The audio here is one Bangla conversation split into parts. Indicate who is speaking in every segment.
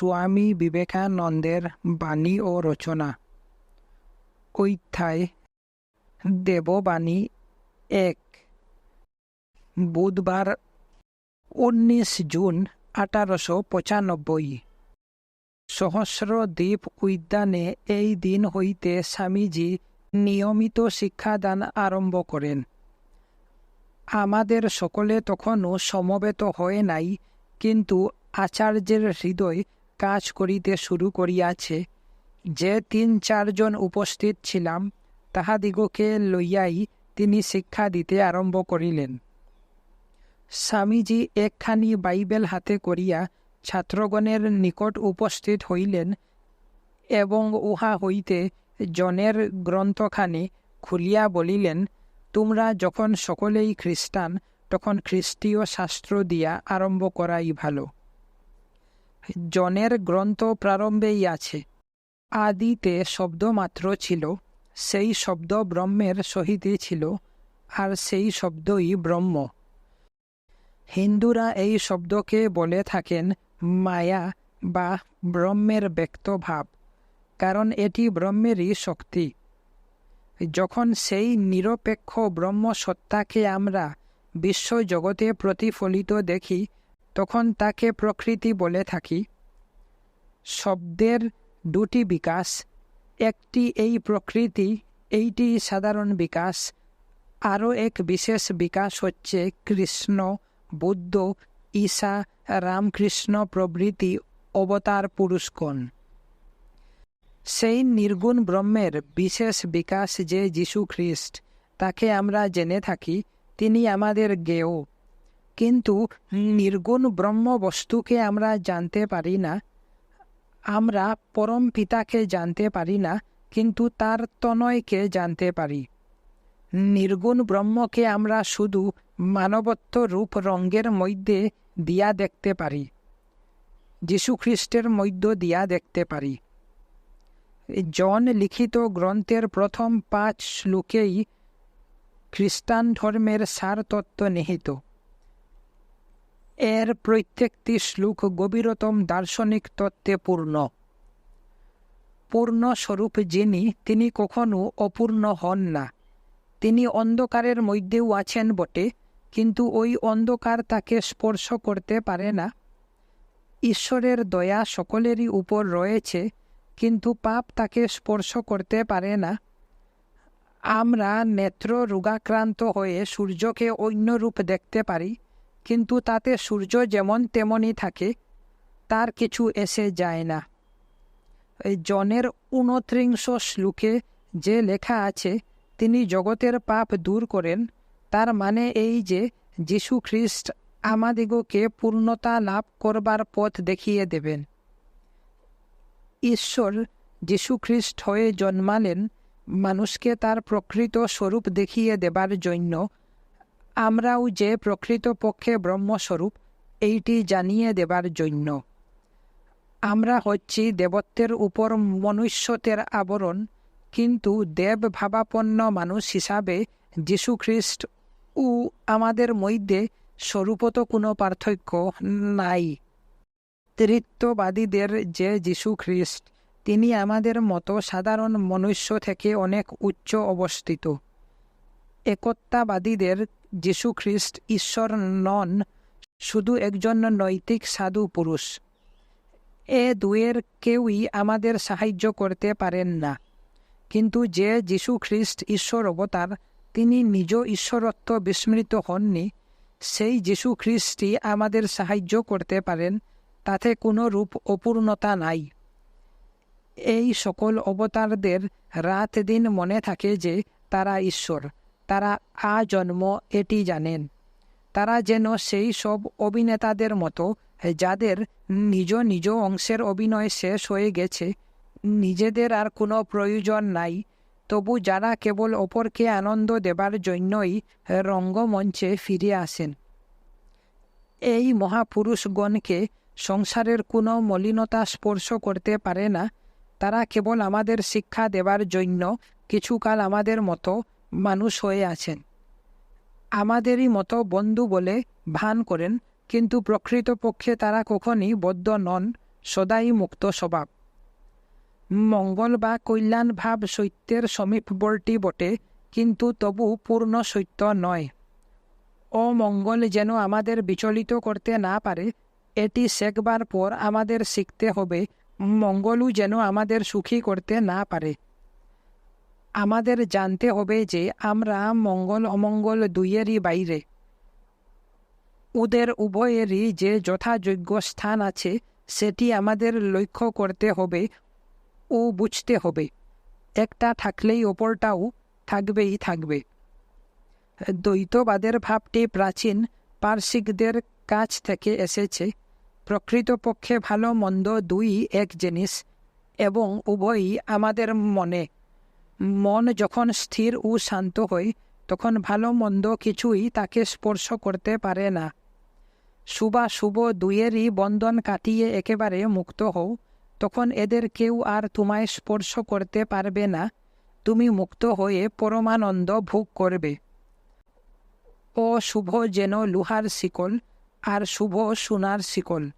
Speaker 1: স্বামী বিবেকানন্দের বাণী ও রচনা। ঐথায় দেববাণী এক। বুধবার, উনিশ জুন আঠারোশো পঁচানব্বই। সহস্রদ্বীপ উদ্যানে এই দিন হইতে স্বামীজি নিয়মিত শিক্ষাদান আরম্ভ করেন। আমাদের সকলে তখনও সমবেত হয়ে নাই, কিন্তু আচার্যের হৃদয় কাজ করিতে শুরু করিয়াছে। যে তিন চারজন উপস্থিত ছিলাম, তাহাদিগকে লইয়াই তিনি শিক্ষা দিতে আরম্ভ করিলেন। স্বামীজি একখানি বাইবেল হাতে করিয়া ছাত্রগণের নিকট উপস্থিত হইলেন এবং উহা হইতে জনের গ্রন্থখানি খুলিয়া বলিলেন, তোমরা যখন সকলেই খ্রিস্টান, তখন খ্রিস্টীয় শাস্ত্র দিয়া আরম্ভ করাই ভালো। জনের গ্রন্থ প্রারম্ভেই আছে। আদিতে শব্দ মাত্র ছিল, সেই শব্দ ব্রহ্মের সহিতই ছিল, আর সেই শব্দই ব্রহ্ম। হিন্দুরা এই শব্দকে বলে থাকেন মায়া বা ব্রহ্মের ব্যক্ত ভাব, কারণ এটি ব্রহ্মেরই শক্তি। যখন সেই নিরপেক্ষ ব্রহ্ম সত্তাকে আমরা বিশ্ব জগতে প্রতিফলিত দেখি তখন তাকে প্রকৃতি বলে থাকি। শব্দের দুটি বিকাশ, একটি এই প্রকৃতি, এইটি সাধারণ বিকাশ। আরও এক বিশেষ বিকাশ হচ্ছে কৃষ্ণ, বুদ্ধ, ঈশা, রামকৃষ্ণ প্রভৃতি অবতার পুরুষগণ। সেই নির্গুণ ব্রহ্মের বিশেষ বিকাশ যে যীশু খ্রিস্ট তাকে আমরা জেনে থাকি, তিনি আমাদের জ্ঞেয় কিন্তু নির্গুণ ব্রহ্ম বস্তুকে আমরা জানতে পারি না। আমরা পরম পিতাকে জানতে পারি না, কিন্তু তার তনয়কে জানতে পারি। নির্গুণ ব্রহ্মকে আমরা শুধু মানবত্ব রূপ রঙ্গের মধ্যে দিয়া দেখতে পারি, যীশুখ্রিস্টের মধ্য দিয়া দেখতে পারি। জন লিখিত গ্রন্থের প্রথম পাঁচ শ্লোকেই খ্রিস্টান ধর্মের সারতত্ত্ব নিহিত। এর প্রত্যেকটি শ্লোক গভীরতম দার্শনিক তত্ত্বে পূর্ণ। পূর্ণ স্বরূপ যিনি, তিনি কখনো অপূর্ণ হন না। তিনি অন্ধকারের মধ্যেও আছেন বটে, কিন্তু ওই অন্ধকার তাকে স্পর্শ করতে পারে না। ঈশ্বরের দয়া সকলেরই উপর রয়েছে, কিন্তু পাপ তাকে স্পর্শ করতে পারে না। আমরা নেত্র রোগাক্রান্ত হয়ে সূর্যকে অন্য রূপ দেখতে পারি কিন্তু তাতে সূর্য যেমন তেমনই থাকে, তার কিছু এসে যায় না। এই জনের উনত্রিংশ শ্লোকে যে লেখা আছে, তিনি জগতের পাপ দূর করেন, তার মানে এই যে যীশু খ্রিস্ট আমাদিগকে পূর্ণতা লাভ করবার পথ দেখিয়ে দেবেন। ঈশ্বর যীশুখ্রিস্ট হয়ে জন্মালেন, মানুষকে তার প্রকৃত স্বরূপ দেখিয়ে দেবার জন্য আমরাও যে প্রকৃত পক্ষে ব্রহ্মস্বরূপ, এইটি জানিয়ে দেবার জন্য। আমরা হচ্ছি দেবত্বের উপর মনুষ্যতের আবরণ, কিন্তু দেব ভাবাপন্ন মানুষ হিসাবে যীশুখ্রিস্ট ও আমাদের মধ্যে স্বরূপত কোনো পার্থক্য নাই। তৃত্ববাদীদের যে যীশু খ্রিস্ট তিনি আমাদের মতো সাধারণ মনুষ্য থেকে অনেক উচ্চ অবস্থিত। একত্বাবাদীদের যীশু খ্রিস্ট ঈশ্বর নন, শুধু একজন নৈতিক সাধু পুরুষ। এ দুয়ের কেউই আমাদের সাহায্য করতে পারেন না। কিন্তু যে যীশু খ্রিস্ট ঈশ্বর অবতার, তিনি নিজ ঈশ্বরত্ব বিস্মৃত হননি। সেই যীশু খ্রিস্টই আমাদের সাহায্য করতে পারেন, তাতে কোনো রূপ অপূর্ণতা নাই। এই সকল অবতারদের রাত দিন মনে থাকে যে তারা ঈশ্বর। তারা আজন্ম এটি জানেন। তারা যেন সেই সব অভিনেতাদের মতো, যাদের নিজ নিজ অংশের অভিনয় শেষ হয়ে গেছে, নিজেদের আর কোনো প্রয়োজন নাই। তবু যারা কেবল অপরকে আনন্দ দেবার জন্যই রঙ্গমঞ্চে ফিরে আসেন। এই মহাপুরুষগণকে সংসারের কোনো মলিনতা স্পর্শ করতে পারে না। তারা কেবল আমাদের শিক্ষা দেবার জন্য কিছুকাল আমাদের মতো মানুষ হয়ে আছেন। আমাদেরই মতো বন্ধু বলে ভান করেন, কিন্তু প্রকৃতপক্ষে তারা কখনই বদ্ধ নন, সদাই মুক্ত স্বভাব। মঙ্গল বা কল্যাণ ভাব সত্যের সমীপবর্তী বটে, কিন্তু তবু পূর্ণ সত্য নয়। অমঙ্গল যেন আমাদের বিচলিত করতে না পারে, এটি শেখবার পর আমাদের শিখতে হবে, মঙ্গলও যেন আমাদের সুখী করতে না পারে। আমাদের জানতে হবে যে আমরা মঙ্গল অমঙ্গল দুইয়েরই বাইরে। ওদের উভয়েরই যে যথাযোগ্য স্থান আছে, সেটি আমাদের লক্ষ্য করতে হবে ও বুঝতে হবে। একটা থাকলেই ওপরটাও থাকবেই থাকবে। দ্বৈতবাদের ভাবটি প্রাচীন পার্শ্বিকদের কাছ থেকে এসেছে। প্রকৃতপক্ষে ভালো মন্দ দুই এক জিনিস, এবং উভয়ই আমাদের মনে। মন যখন স্থির ও শান্ত হয়, তখন ভালো মন্দ কিছুই তাকে স্পর্শ করতে পারে না। শুভা শুভ দুইয়েরই বন্ধন কাটিয়ে একেবারে মুক্ত হও, তখন এদের কেউ আর তোমায় স্পর্শ করতে পারবে না, তুমি মুক্ত হয়ে পরমানন্দ ভোগ করবে। ও শুভ যেন লোহার শিকল, আর শুভ সোনার শিকল,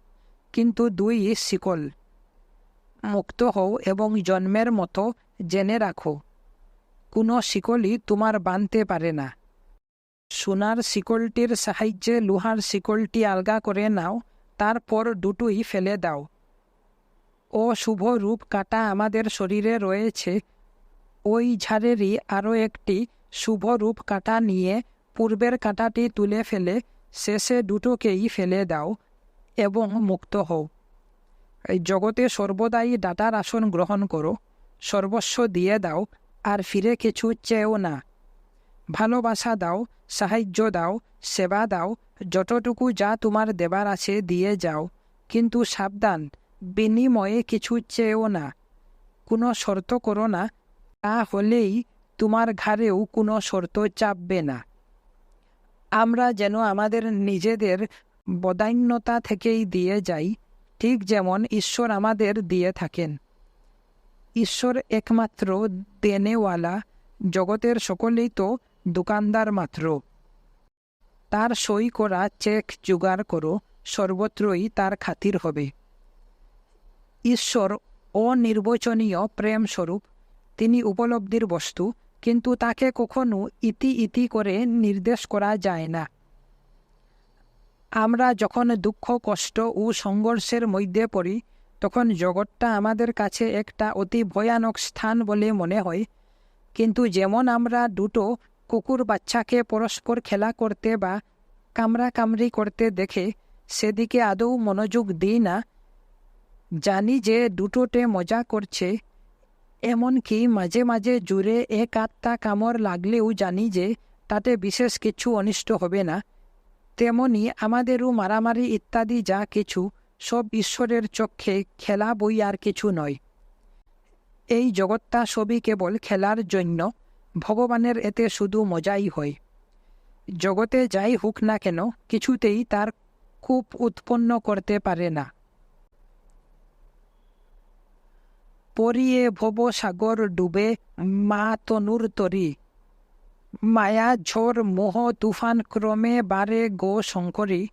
Speaker 1: কিন্তু দুই শিকল। মুক্ত হও এবং জন্মের মতো জেনে রাখো। কোনো শিকলই তোমার বানতে পারে না। সোনার শিকলটির সাহায্যে লোহার শিকলটি আলগা করে নাও, তারপর দুটোই ফেলে দাও। ও শুভ রূপ কাটা আমাদের শরীরে রয়েছে। ওই ঝাড়েরই আরও একটি শুভ রূপ কাটা নিয়ে পূর্বের কাঁটাটি তুলে ফেলে, শেষে দুটোকেই ফেলে দাও এবং মুক্ত হও। এই জগতে সর্বদাই ডাটার আসন গ্রহণ করো, সর্বস্ব দিয়ে দাও আর ফিরে কিছু চেয়েও না। ভালোবাসা দাও, সাহায্য দাও, সেবা দাও, যতটুকু যা তোমার দেবার আছে দিয়ে যাও। কিন্তু সাবধান, বিনিময়ে কিছু চেয়েও না। কোনো শর্ত করো না, তা হলেই তোমার ঘাড়েও কোনো শর্ত চাপবে না। আমরা যেন আমাদের নিজেদের বদান্যতা থেকেই দিয়ে যাই, ঠিক যেমন ঈশ্বর আমাদের দিয়ে থাকেন। ঈশ্বর একমাত্র দেনেওয়ালা জগতের সকলেই তো দোকানদার মাত্র। তার সই করা চেক জোগাড় করো, সর্বত্রই তার খাতির হবে। ঈশ্বর অনির্বচনীয় প্রেমস্বরূপ, তিনি উপলব্ধির বস্তু, কিন্তু তাকে কখনো ইতি ইতি করে নির্দেশ করা যায় না। আমরা যখন দুঃখ, কষ্ট ও সংঘর্ষের মধ্যে পড়ি তখন জগৎটা আমাদের কাছে একটা অতি ভয়ানক স্থান বলে মনে হয়। কিন্তু যেমন আমরা দুটো কুকুর বাচ্চাকে পরস্পর খেলা করতে বা কামড়াকামড়ি করতে দেখে, সেদিকে আদৌ মনোযোগ দিই না। জানি যে দুটোতে মজা করছে, এমনকি মাঝে মাঝে জুড়ে এক আত্মা কামড় লাগলেও জানি যে তাতে বিশেষ কিছু অনিষ্ট হবে না। তেমনি আমাদেরও মারামারি ইত্যাদি যা কিছু সব ঈশ্বরের চক্ষে খেলা বই আর কিছু নয়। এই জগৎটা সবই কেবল খেলার জন্য, ভগবানের এতে শুধু মজাই হয়। জগতে যাই হোক না কেন, কিছুতেই তার খুব উৎপন্ন করতে পারে না। পরিয়ে ভব সাগর ডুবে, মা তনুর তরি। মায়া ঝোর মোহ, তুফান ক্রমে বারে গো শঙ্করী।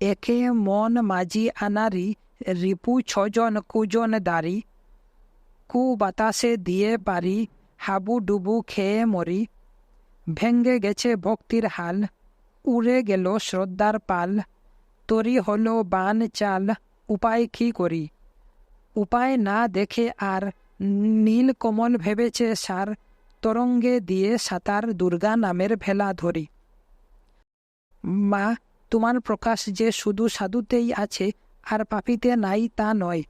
Speaker 1: একে মন মাঝি আনারি, রিপু ছজন কুজন দারি। কু বাতাসে দিয়ে পারি হাবু ডুবু খেয়ে মরি। ভেঙ্গে গেছে ভক্তির হাল, উড়ে গেল শ্রদ্ধার পাল। তরি হলো বান চাল, উপায় কি করি? উপায় না দেখে আর নীল কমল ভেবেছে সার, তরঙ্গে দিয়ে সাঁতার দুর্গা নামের ভেলা ধরি। মা তোমার প্রকাশ যে শুধু সাধুতেই আছে, আর পাপিতে নাই তা নয়।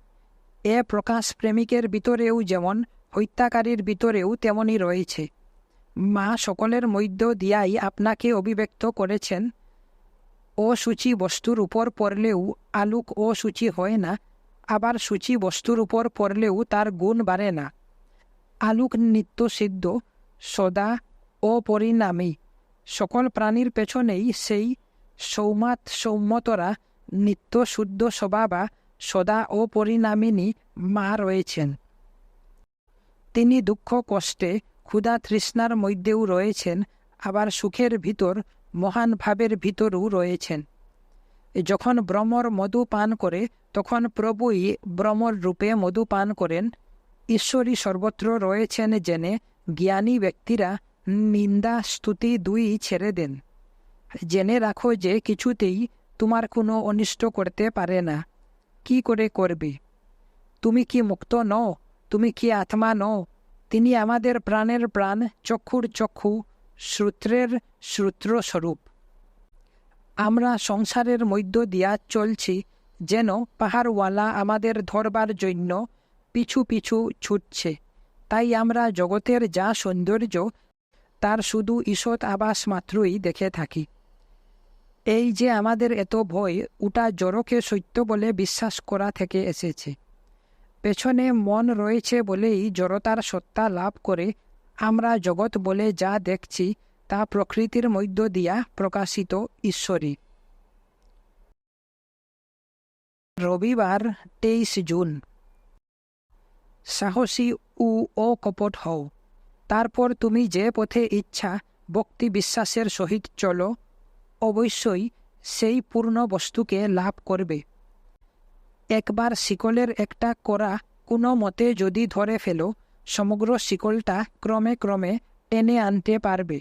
Speaker 1: এ প্রকাশ প্রেমিকের ভিতরেও যেমন, হত্যাকারীর ভিতরেও তেমনই রয়েছে। মা সকলের মধ্য দিয়াই আপনাকে অভিব্যক্ত করেছেন। অসুচি বস্তুর উপর পড়লেও আলোক অসুচি হয় না, আবার সূচি বস্তুর উপর পড়লেও তার গুণ বাড়ে না। আলোক নিত্য সিদ্ধ, সদা অপরিণামী। সকল প্রাণীর পেছনেই সেই সৌমাত সৌম্যতরা নিত্য শুদ্ধ স্বভাবা সদা অপরিণামিনী মা রয়েছেন। তিনি দুঃখ কষ্টে ক্ষুধা তৃষ্ণার মধ্যেও রয়েছেন, আবার সুখের ভিতর, মহান ভাবের ভিতরও রয়েছেন। যখন ব্রহ্মর মধু পান করে, তখন প্রভুই ব্রহ্মর রূপে মধু পান করেন। ঈশ্বরী সর্বত্র রয়েছেন জেনে জ্ঞানী ব্যক্তিরা নিন্দা, স্তুতি দুই ছেড়ে দেন। জেনে রাখো যে কিছুতেই তোমার কোনো অনিষ্ট করতে পারে না। কি করে করবে? তুমি কি মুক্ত নও? তুমি কি আত্মা নও? তিনি আমাদের প্রাণের প্রাণ, চক্ষুর চক্ষু শ্রুত্রের শ্রুত্র স্বরূপ আমরা সংসারের মধ্য দিয়া চলছি, যেন পাহাড়ওয়ালা আমাদের ধরবার জন্য পিছু পিছু ছুটছে। তাই আমরা জগতের যা সৌন্দর্য, তার শুধু ঈষৎ আবাস মাত্রই দেখে থাকি। এই যে আমাদের এত ভয় ওটা জড়কে সত্য বলে বিশ্বাস করা থেকে এসেছে। পেছনে মন রয়েছে বলেই জড়তার সত্তা লাভ করে আমরা জগৎ বলে যা দেখছি তা প্রকৃতির মধ্য দিয়া প্রকাশিত ঈশ্বরী। রবিবার তেইশ জুন। সাহসী উ ও কপট হও। তারপর তুমি যে পথে ইচ্ছা ভক্তি বিশ্বাসের সহিত চলো। অবশ্যই সেই পূর্ণ বস্তুকে লাভ করবে। একবার শিকলের একটা করা কোনো মতে যদি ধরে ফেলো, সমগ্র শিকলটা ক্রমে ক্রমে টেনে আনতে পারবে।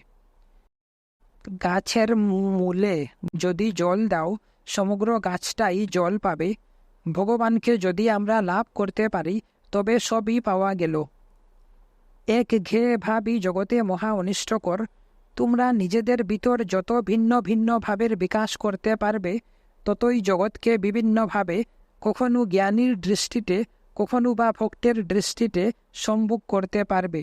Speaker 1: গাছের মূলে যদি জল দাও, সমগ্র গাছটাই জল পাবে। ভগবানকে যদি আমরা লাভ করতে পারি, তবে সবই পাওয়া গেল। এক ঘেয়ে ভাবি জগতে মহা অনিষ্টকর তোমরা নিজেদের ভিতর যত ভিন্ন ভিন্ন ভাবের বিকাশ করতে পারবে, ততই জগৎকে বিভিন্নভাবে কখনো জ্ঞানীর দৃষ্টিতে, কখনো বা ভক্তের দৃষ্টিতে সম্মুখ করতে পারবে।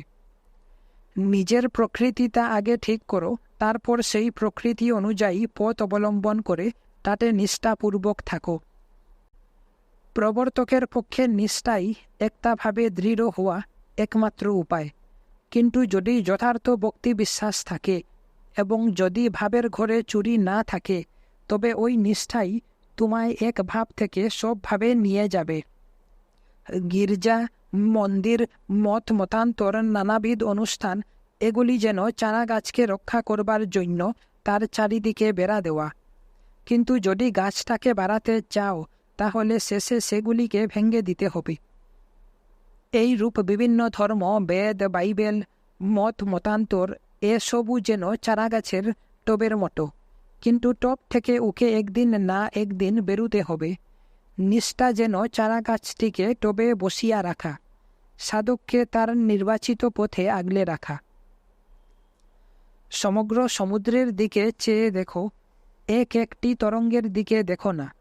Speaker 1: নিজের প্রকৃতিটা আগে ঠিক করো, তারপর সেই প্রকৃতি অনুযায়ী পথ অবলম্বন করে তাতে নিষ্ঠাপূর্বক থাকো। প্রবর্তকের পক্ষে নিষ্ঠাই একটাভাবে দৃঢ় হওয়া একমাত্র উপায়। কিন্তু যদি যথার্থ ভক্তি বিশ্বাস থাকে এবং যদি ভাবের ঘরে চুরি না থাকে, তবে ওই নিষ্ঠাই তোমায় এক ভাব থেকে সব ভাবে নিয়ে যাবে। গির্জা, মন্দির, মত মতান্তর, নানাবিধ অনুষ্ঠান, এগুলি যেন চারা গাছকে রক্ষা করবার জন্য তার চারিদিকে বেড়া দেওয়া। কিন্তু যদি গাছটাকে বাড়াতে চাও, তাহলে শেষে সেগুলিকে ভেঙে দিতে হবে। এই রূপ বিভিন্ন ধর্ম, বেদ, বাইবেল, মত, মতান্তর, এসবু যেন চারাগাছের টবের মতো। কিন্তু টব থেকে উকে একদিন না একদিন বেরুতে হবে। নিষ্ঠা যেন চারাগাছটিকে টবে বসিয়া রাখা। সাধককে তার নির্বাচিত পথে আগলে রাখা। সমগ্র সমুদ্রের দিকে চেয়ে দেখো। এক একটি তরঙ্গের দিকে দেখো না।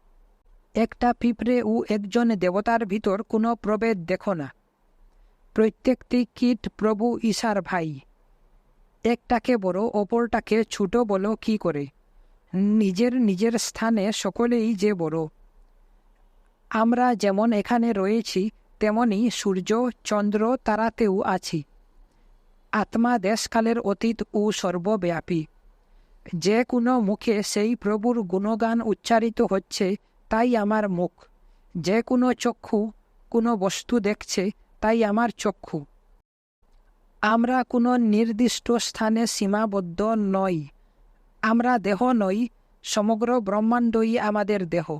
Speaker 1: একটা পিঁপড়ে ও একজন দেবতার ভিতর কোনো প্রভেদ দেখো না। প্রত্যেকটি কীট প্রভু ঈশার ভাই। একটাকে বড়, অপরটাকে ছোট বলো কি করে? নিজের নিজের স্থানে সকলেই যে বড়। আমরা যেমন এখানে রয়েছি, তেমনি সূর্য, চন্দ্র তারাতেও আছি। আত্মা দেশকালের অতীত ও সর্বব্যাপী। যে কোনো মুখে সেই প্রভুর গুণগান উচ্চারিত হচ্ছে, তাই আমার মুখ। যে কোনো চক্ষু, কোনো বস্তু দেখছে তাই আমার চক্ষু। আমরা কোনো নির্দিষ্ট স্থানে সীমাবদ্ধ নই। আমরা দেহ নই, সমগ্র ব্রহ্মাণ্ডই আমাদের দেহ।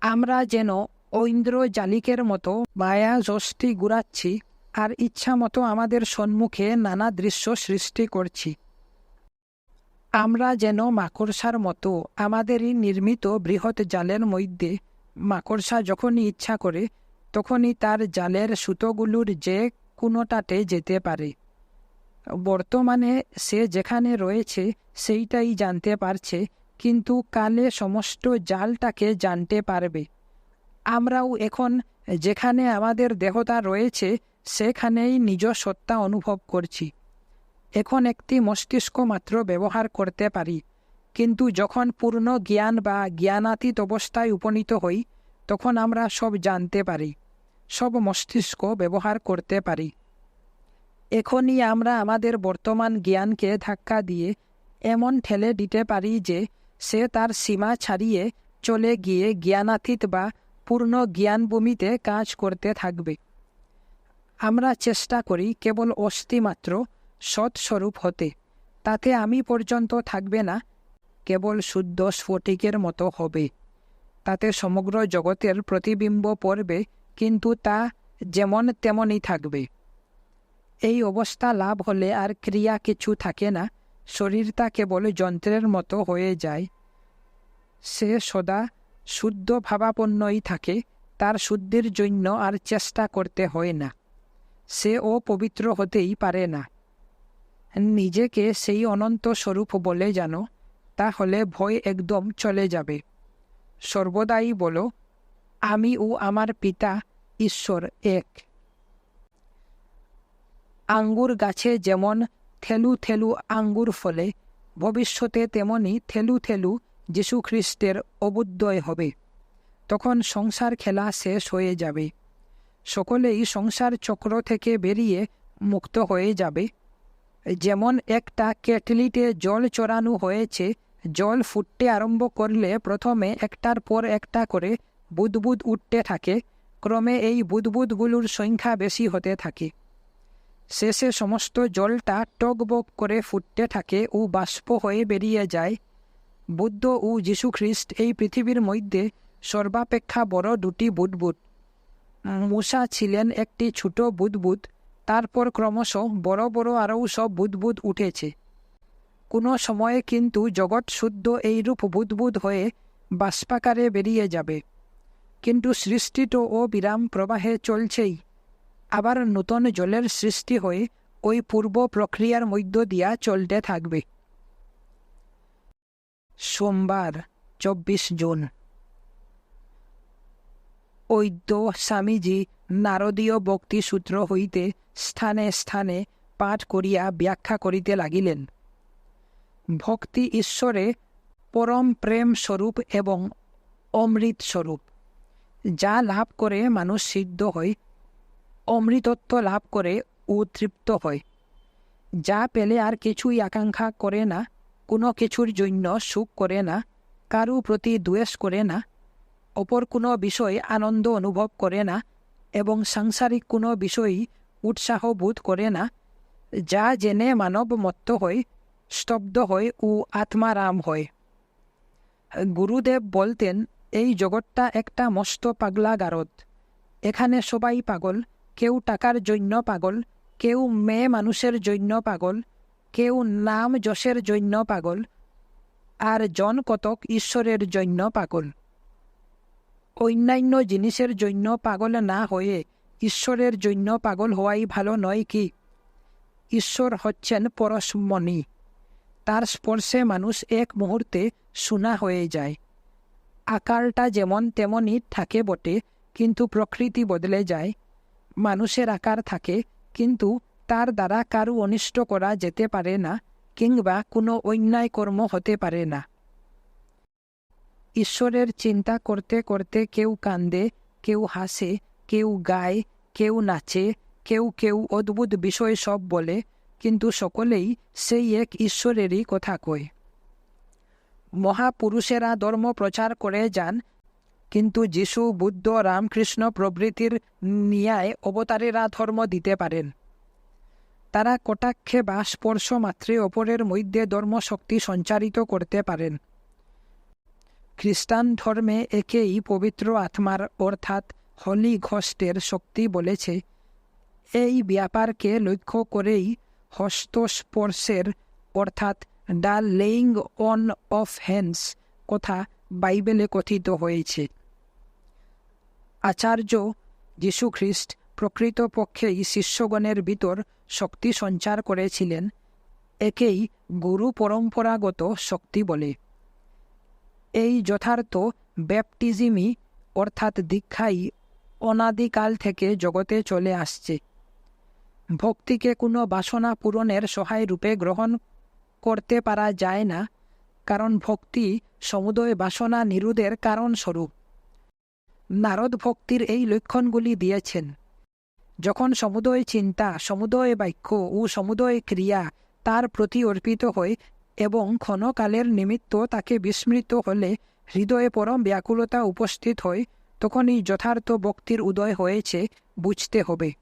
Speaker 1: আমরা যেন ঐন্দ্র জালিকের মতো মায়া যষ্টি গুড়াচ্ছি আর ইচ্ছা মতো আমাদের সম্মুখে নানা দৃশ্য সৃষ্টি করছি। আমরা যেন মাকড়সার মতো আমাদেরই নির্মিত বৃহৎ জালের মধ্যে মাকড়সা যখনই ইচ্ছা করে তখনই তার জালের সুতোগুলোর যে কোনোটাতে যেতে পারে। বর্তমানে সে যেখানে রয়েছে সেইটাই জানতে পারছে, কিন্তু কালে সমস্ত জালটাকে জানতে পারবে। আমরাও এখন যেখানে আমাদের দেহতা রয়েছে, সেখানেই নিজ সত্তা অনুভব করছি। এখন একটি মস্তিষ্ক মাত্র ব্যবহার করতে পারি, কিন্তু যখন পূর্ণ জ্ঞান বা জ্ঞানাতীত অবস্থায় উপনীত হই তখন আমরা সব জানতে পারি, সব মস্তিষ্ক ব্যবহার করতে পারি। এখনই আমরা আমাদের বর্তমান জ্ঞানকে ধাক্কা দিয়ে এমন ঠেলে দিতে পারি যে সে তার সীমা ছাড়িয়ে চলে গিয়ে জ্ঞানাতীত বা পূর্ণ জ্ঞানভূমিতে কাজ করতে থাকবে। আমরা চেষ্টা করি কেবল অস্থিমাত্র সৎস্বরূপ হতে। তাতে আমি পর্যন্ত থাকবে না, কেবল শুদ্ধ স্ফটিকের মতো হবে। তাতে সমগ্র জগতের প্রতিবিম্ব পড়বে, কিন্তু তা যেমন তেমনই থাকবে। এই অবস্থা লাভ হলে আর ক্রিয়া কিছু থাকে না শরীরটা কেবল যন্ত্রের মতো হয়ে যায়। সে সদা শুদ্ধ ভাবাপন্নই থাকে, তার শুদ্ধির জন্য আর চেষ্টা করতে হয় না। সে ও পবিত্র হতেই পারে না। নিজেকে সেই অনন্ত স্বরূপ বলে জানো, তাহলে ভয় একদম চলে যাবে। সর্বদাই বলো, আমি ও আমার পিতা ঈশ্বর এক। আঙ্গুর গাছে যেমন থেলু থেলু আঙ্গুর ফলে, ভবিষ্যতে তেমনি থেলু থেলু যীশুখ্রিস্টের অবুদ্ধয় হবে। তখন সংসার খেলা শেষ হয়ে যাবে। সকলেই সংসার চক্র থেকে বেরিয়ে মুক্ত হয়ে যাবে। যেমন একটা কেটলিতে জল চড়ানো হয়েছে জল ফুটতে আরম্ভ করলে প্রথমে একটার পর একটা করে বুদবুদ উঠতে থাকে। ক্রমে এই বুদবুদগুলোর সংখ্যা বেশি হতে থাকে। শেষে সমস্ত জলটা টকবক করে ফুটতে থাকে ও বাষ্প হয়ে বেরিয়ে যায়। বুদ্ধ ও যীশুখ্রিস্ট এই পৃথিবীর মধ্যে সর্বাপেক্ষা বড় দুটি বুদবুদ। মূষা ছিলেন একটি ছোট বুদবুদ, তারপর ক্রমশ বড় বড় আরও সব বুদবুদ উঠেছে। কোনো সময়ে কিন্তু জগৎ শুদ্ধ এইরূপ বুদবুদ হয়ে বাষ্পাকারে বেরিয়ে যাবে। কিন্তু সৃষ্টি তো ও বিরাম প্রবাহে চলছেই। আবার নূতন জলের সৃষ্টি হয়ে ওই পূর্ব প্রক্রিয়ার মধ্য দিয়া চলতে থাকবে। সোমবার, চব্বিশ জুন। ঐদ্য স্বামীজি নারদীয় বক্তিসূত্র হইতে স্থানে স্থানে পাঠ করিয়া ব্যাখ্যা করিতে লাগিলেন। ভক্তি ঈশ্বরে পরম প্রেম স্বরূপ এবং অমৃত স্বরূপ। যা লাভ করে মানুষ সিদ্ধ হয়, অমৃতত্ব লাভ করে ও তৃপ্ত হয়। যা পেলে আর কিছুই আকাঙ্ক্ষা করে না, কোনো কিছুর জন্য সুখ করে না, কারু প্রতি দ্বেষ করে না, অপর কোনো বিষয় আনন্দ অনুভব করে না এবং সাংসারিক কোনো বিষয়ই উৎসাহ বোধ করে না। যা জেনে মানব মত্ত হয় স্তব্ধ হয় ও আত্মারাম হয় গুরুদেব বলতেন, এই জগৎটা একটা মস্ত পাগলা গারদ। এখানে সবাই পাগল, কেউ টাকার জন্য পাগল, কেউ মেয়ে মানুষের জন্য পাগল, কেউ নাম যশের জন্য পাগল, আর জন কতক ঈশ্বরের জন্য পাগল। অন্যান্য জিনিসের জন্য পাগল না হয়ে ঈশ্বরের জন্য পাগল হওয়াই ভালো নয় কি? ঈশ্বর হচ্ছেন পরশমণি। তার স্পর্শে মানুষ এক মুহূর্তে শূনা হয়ে যায়। আকারটা যেমন তেমনই থাকে বটে, কিন্তু প্রকৃতি বদলে যায়। মানুষের আকার থাকে, কিন্তু তার দ্বারা কারু অনিষ্ট করা যেতে পারে না, কিংবা কোনো অন্যায় কর্ম হতে পারে না। ঈশ্বরের চিন্তা করতে করতে কেউ কান্দে, কেউ হাসে, কেউ গায়, কেউ নাচে, কেউ কেউ অদ্ভুত বিষয় সব বলে কিন্তু সকলেই সেই এক ঈশ্বরেরই কথা কয়। মহাপুরুষেরা ধর্ম প্রচার করে যান, কিন্তু যিশু, বুদ্ধ, রামকৃষ্ণ প্রভৃতির নিয়ায় অবতারেরা ধর্ম দিতে পারেন। তারা কটাক্ষে বা স্পর্শ মাত্রে অপরের মধ্যে ধর্মশক্তি সঞ্চারিত করতে পারেন। খ্রিস্টান ধর্মে একেই পবিত্র আত্মার, অর্থাৎ হলি ঘষ্টের শক্তি বলেছে। এই ব্যাপারকে লক্ষ্য করেই হস্তস্পর্শের, অর্থাৎ the laying on of hands কথা বাইবেলে কথিত হয়েছে। আচার্য যীশুখ্রিস্ট প্রকৃতপক্ষেই শিষ্যগণের ভিতর শক্তি সঞ্চার করেছিলেন, একেই গুরু পরম্পরাগত শক্তি বলে। এই যথার্থ ব্যাপটিজিমই, অর্থাৎ দীক্ষাই অনাদিকাল থেকে জগতে চলে আসছে। ভক্তিকে কোনো বাসনা পূরণের সহায় রূপে গ্রহণ করতে পারা যায় না, কারণ ভক্তি সমুদয় বাসনা নিরুদের কারণস্বরূপ নারদ ভক্তির এই লক্ষণগুলি দিয়েছেন। যখন সমুদয় চিন্তা, সমুদয় বাক্য ও সমুদয় ক্রিয়া তার প্রতি অর্পিত হয় এবং ক্ষণকালের নিমিত্ত তাকে বিস্মৃত হলে হৃদয়ে পরম ব্যাকুলতা উপস্থিত হয়, তখনই যথার্থ ভক্তির উদয় হয়েছে, বুঝতে হবে।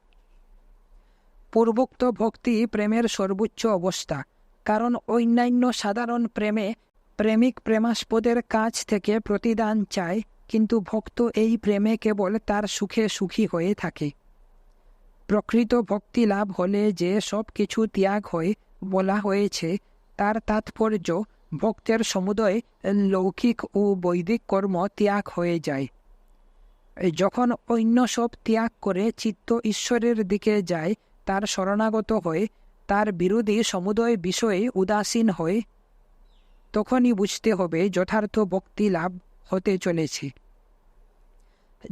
Speaker 1: পূর্বোক্ত ভক্তি প্রেমের সর্বোচ্চ অবস্থা, কারণ অন্যান্য সাধারণ প্রেমে প্রেমিক প্রেমাস্পদের কাছ থেকে প্রতিদান চায়, কিন্তু ভক্ত এই প্রেমে কেবল তার সুখে সুখী হয়ে থাকে। প্রকৃত ভক্তি লাভ হলে যে সব কিছু ত্যাগ হয় বলা হয়েছে, তার তাৎপর্য ভক্তের সমুদয় লৌকিক ও বৈদিক কর্ম ত্যাগ হয়ে যায়। যখন অন্য সব ত্যাগ করে চিত্ত ঈশ্বরের দিকে যায় তার শরণাগত হয়ে, তার বিরোধী সমুদয় বিষয়ে উদাসীন হয়ে তখনই বুঝতে হবে যথার্থ ভক্তি লাভ হতে চলেছে।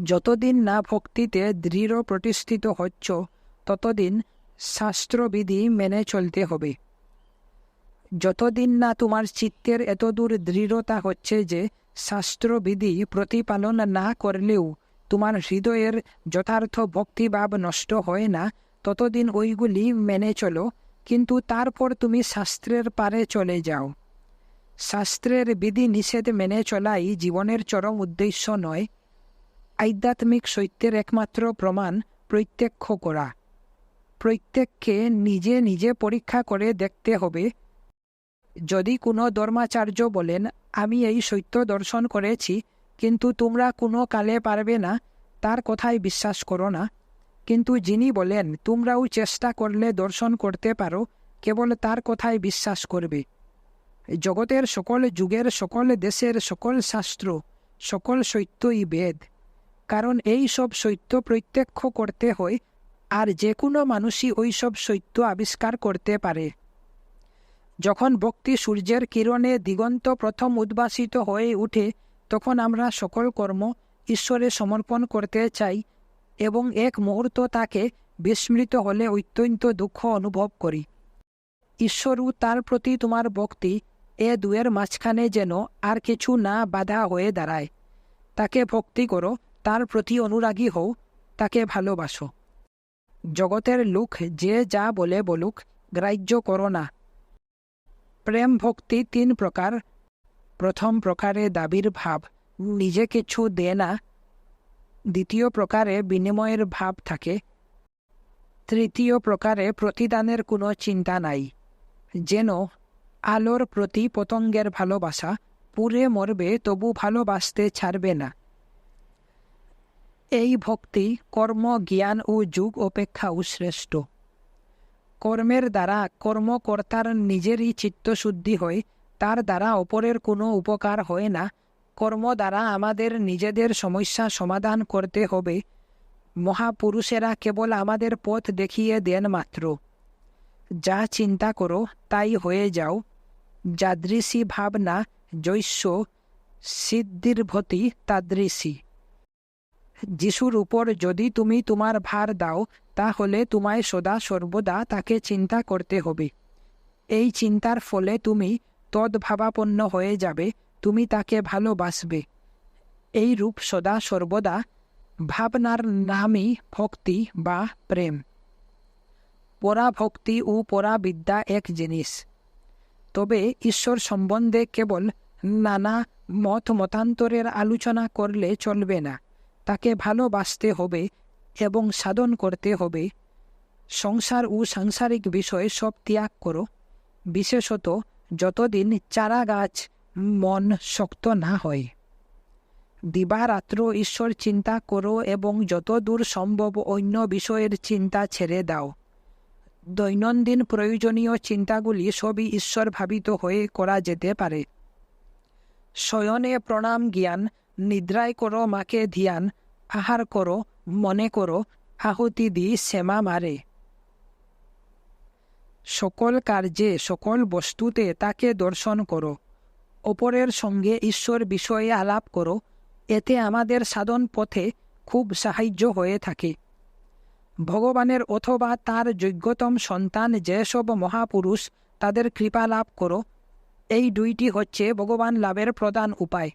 Speaker 1: যতদিন না ভক্তিতে দৃঢ় প্রতিষ্ঠিত হচ্ছ, ততদিন শাস্ত্রবিধি মেনে চলতে হবে। যতদিন না তোমার চিত্তের এতদূর দৃঢ়তা হচ্ছে যে শাস্ত্রবিধি প্রতিপালন না করলেও তোমার হৃদয়ের যথার্থ ভক্তিভাব নষ্ট হয় না ততদিন ওইগুলি মেনে চলো, কিন্তু তারপর তুমি শাস্ত্রের পারে চলে যাও। শাস্ত্রের বিধি নিষেধ মেনে চলাই জীবনের চরম উদ্দেশ্য নয়, আধ্যাত্মিক সত্যের একমাত্র প্রমাণ প্রত্যক্ষ করা। প্রত্যেককে নিজে নিজে পরীক্ষা করে দেখতে হবে। যদি কোনো ধর্মাচার্য বলেন, আমি এই সত্য দর্শন করেছি, কিন্তু তোমরা কোনো কালে পারবে না, তার কথায় বিশ্বাস করো না। কিন্তু যিনি বলেন, তোমরাও চেষ্টা করলে দর্শন করতে পারো, কেবল তার কথায় বিশ্বাস করবে। জগতের সকল যুগের সকল দেশের সকল শাস্ত্র, সকল সত্যই বেদ। কারণ এই সব সত্য প্রত্যক্ষ করতে হয়, আর যে কোনো মানুষই ওই সব সত্য আবিষ্কার করতে পারে। যখন ভক্তি সূর্যের কিরণে দিগন্ত প্রথম উদ্ভাসিত হয়ে উঠে, তখন আমরা সকল কর্ম ঈশ্বরে সমর্পণ করতে চাই এবং এক মুহূর্ত তাকে বিস্মৃত হলে অত্যন্ত দুঃখ অনুভব করি। ঈশ্বরও তার প্রতি তোমার ভক্তি এ দুয়ের মাঝখানে যেন আর কিছু না বাধা হয়ে দাঁড়ায়। তাকে ভক্তি করো, তার প্রতি অনুরাগী হও, তাকে ভালোবাসো। জগতের লোক যে যা বলে বলুক, গ্রাহ্য করো না। প্রেম ভক্তি তিন প্রকার। প্রথম প্রকারে দাবির ভাব, নিজে কিছু দে না দ্বিতীয় প্রকারে বিনিময়ের ভাব থাকে। তৃতীয় প্রকারে প্রতিদানের কোনো চিন্তা নাই। যেন, আলোর প্রতি পতঙ্গের ভালোবাসা, পুরে মরবে তবু ভালোবাসতে ছাড়বে না। এই ভক্তি কর্ম, জ্ঞান ও যুগ অপেক্ষাও শ্রেষ্ঠ। কর্মের দ্বারা কর্মকর্তার নিজেরই চিত্তশুদ্ধি হয়, তার দ্বারা অপরের কোনো উপকার হয় না কর্ম দ্বারা আমাদের নিজেদের সমস্যা সমাধান করতে হবে। মহাপুরুষেরা কেবল আমাদের পথ দেখিয়ে দেন মাত্র। যা চিন্তা করো, তাই হয়ে যাও। যাদৃশী ভাবনা, জৈস্য, সিদ্ধির্ভতি তাদৃশী। যিশুর উপর যদি তুমি তোমার ভার দাও, তাহলে তোমায় সদা সর্বদা তাকে চিন্তা করতে হবে। এই চিন্তার ফলে তুমি তদ্ভাবাপন্ন হয়ে যাবে। তুমি তাকে ভালোবাসবে। এই রূপ সদা সর্বদা ভাবনার নামই ভক্তি বা প্রেম। পরাভক্তি ও পরাবিদ্যা এক জিনিস। তবে ঈশ্বর সম্বন্ধে কেবল নানা মত মতান্তরের আলোচনা করলে চলবে না। তাকে ভালোবাসতে হবে এবং সাধন করতে হবে। সংসার ও সাংসারিক বিষয়ে সব ত্যাগ করো। বিশেষত যতদিন চারা গাছ মন শক্ত না হয়। দিবারাত্র ঈশ্বর চিন্তা করো এবং যত দূর সম্ভব অন্য বিষয়ের চিন্তা ছেড়ে দাও। দৈনন্দিন প্রয়োজনীয় চিন্তাগুলি সবই ঈশ্বর ভাবিত হয়ে করা যেতে পারে। শয়নে প্রণাম জ্ঞান, নিদ্রায় করো মাকে ধ্যান, আহার করো, মনে করো, আহুতি দি শ্যামা মারে। সকল কার্যে, সকল বস্তুতে তাকে দর্শন করো। অপরের সঙ্গে ঈশ্বর বিষয়ে আলাপ করো, এতে আমাদের সাধন পথে খুব সাহায্য হয়ে থাকে। ভগবানের অথবা তার যোগ্যতম সন্তান যেসব মহাপুরুষ তাদের কৃপা লাভ করো, এই দুইটি হচ্ছে ভগবান লাভের প্রধান উপায়।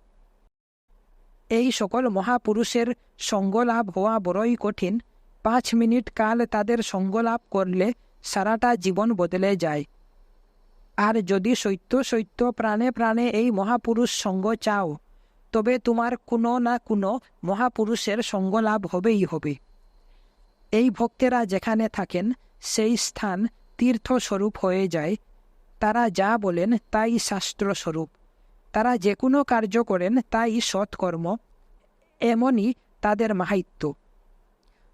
Speaker 1: এই সকল মহাপুরুষের সঙ্গলাভ হওয়া বড়ই কঠিন, পাঁচ মিনিট কাল তাদের সঙ্গলাভ করলে সারাটা জীবন বদলে যায়। আর যদি সত্য সত্য প্রাণে প্রাণে এই মহাপুরুষ সঙ্গ চাও, তবে তোমার কোনো না কোনো মহাপুরুষের সঙ্গ লাভ হবেই হবে। এই ভক্তেরা যেখানে থাকেন, সেই স্থান তীর্থস্বরূপ হয়ে যায়। তারা যা বলেন তাই শাস্ত্রস্বরূপ। তারা যে কোনো কার্য করেন তাই সৎকর্ম, এমনই তাদের মাহাত্য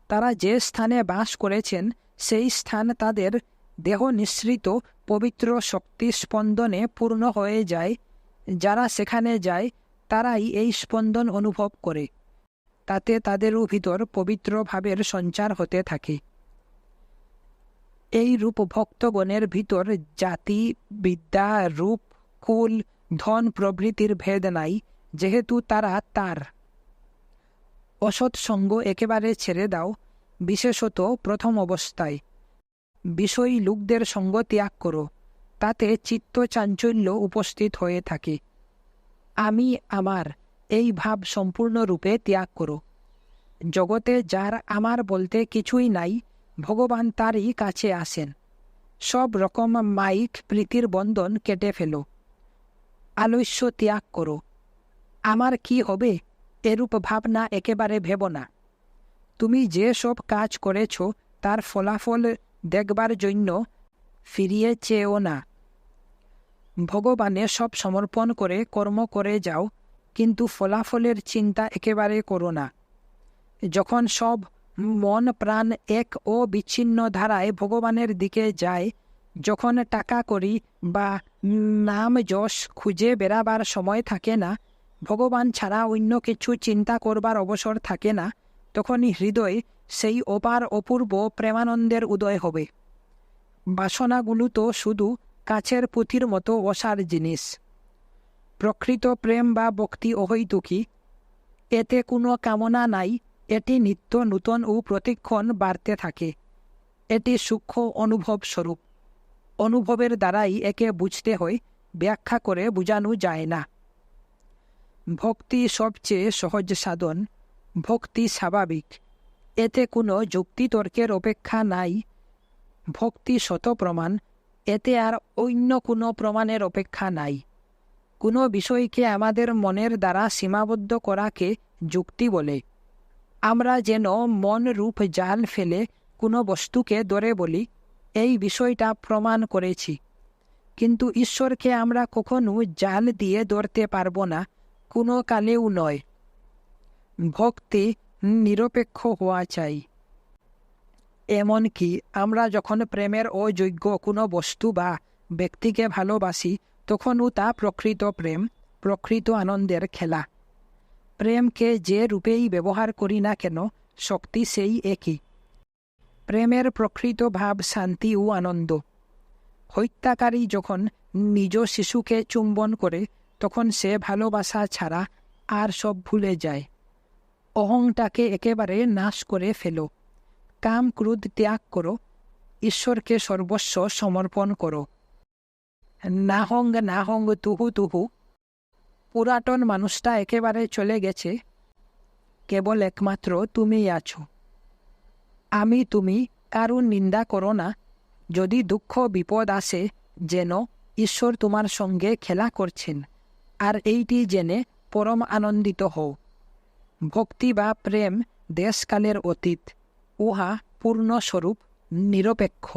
Speaker 1: তারা যে স্থানে বাস করেছেন, সেই স্থান তাদের দেহ নিঃসৃত পবিত্র শক্তি স্পন্দনে পূর্ণ হয়ে যায়। যারা সেখানে যায়, তারাই এই স্পন্দন অনুভব করে। তাতে তাদেরও ভিতর পবিত্র ভাবের সঞ্চার হতে থাকে। এই রূপ ভক্তগণের ভিতর জাতি, বিদ্যা, রূপ, কুল, ধন প্রভৃতির ভেদ নাই, যেহেতু তারা তার। অসৎ সঙ্গ একেবারে ছেড়ে দাও, বিশেষত প্রথম অবস্থায়। বিষয়ী লোকদের সঙ্গ ত্যাগ করো, তাতে চিত্ত চাঞ্চল্য উপস্থিত হয়ে থাকে। আমি আমার এই ভাব সম্পূর্ণরূপে ত্যাগ করো। জগতে যার আমার বলতে কিছুই নাই, ভগবান তারই কাছে আসেন। সব রকম মাইক প্রীতির বন্ধন কেটে ফেলো। আলস্য ত্যাগ করো। আমার কি হবে? এরূপ ভাবনা একেবারে ভেব না। তুমি যে সব কাজ করেছ, তার ফলাফল দেখবার জন্য ফিরিয়ে চেয়েও না। ভগবানে সব সমর্পণ করে কর্ম করে যাও, কিন্তু ফলাফলের চিন্তা একেবারে করো না। যখন সব মন প্রাণ এক ও বিচ্ছিন্ন ধারায় ভগবানের দিকে যায়, যখন টাকা করি বা নাম যশ খুঁজে বেড়াবার সময় থাকে না, ভগবান ছাড়া অন্য কিছু চিন্তা করবার অবসর থাকে না, তখনই হৃদয় সেই অপার অপূর্ব প্রেমানন্দের উদয় হবে। বাসনাগুলো তো শুধু কাছের পুঁথির মতো অসার জিনিস। প্রকৃত প্রেম বা ভক্তি অহৈতুকী, এতে কোনো কামনা নাই, এটি নিত্য নূতন ও প্রতিক্ষণ বাড়তে থাকে। এটি সূক্ষ্ম অনুভব স্বরূপ। অনুভবের দ্বারাই একে বুঝতে হয়, ব্যাখ্যা করে বোঝানো যায় না। ভক্তি সবচেয়ে সহজ সাধন, ভক্তি স্বাভাবিক। এতে কোনো যুক্তিতর্কের অপেক্ষা নাই। ভক্তি শত প্রমাণ, এতে আর অন্য কোনো প্রমাণের অপেক্ষা নাই। কোনো বিষয়কে আমাদের মনের দ্বারা সীমাবদ্ধ করাকে যুক্তি বলে। আমরা যেন মন রূপ জাল ফেলে কোনো বস্তুকে ধরে বলি, এই বিষয়টা প্রমাণ করেছি। কিন্তু ঈশ্বরকে আমরা কখনো জাল দিয়ে ধরতে পারব না, কোনো কালেও নয়। ভক্তি নিরপেক্ষ হওয়া চাই। এমনকি আমরা যখন প্রেমের অযোগ্য কোনো বস্তু বা ব্যক্তিকে ভালোবাসি, তখনও তা প্রকৃত প্রেম, প্রকৃত আনন্দের খেলা। প্রেমকে যে রূপেই ব্যবহার করি না কেন, শক্তি সেই একই। প্রেমের প্রকৃত ভাব শান্তি ও আনন্দ। হত্যাকারী যখন নিজ শিশুকে চুম্বন করে, তখন সে ভালোবাসা ছাড়া আর সব ভুলে যায়। অহংটাকে একেবারে নাশ করে ফেলো। কাম ক্রোধ ত্যাগ করো। ঈশ্বরকে সর্বস্ব সমর্পণ করো। নাহং নাহং তুহু তুহু। পুরাতন মানুষটা একেবারে চলে গেছে। কেবল একমাত্র তুমিই আছো। আমি তুমি, কারুর নিন্দা করো না। যদি দুঃখ বিপদ আসে, যেন ঈশ্বর তোমার সঙ্গে খেলা করছেন। আর এইটি জেনে পরম আনন্দিত হও। ভক্তি বা প্রেম দেশকালের অতীত উহা পূর্ণস্বরূপ নিরপেক্ষ।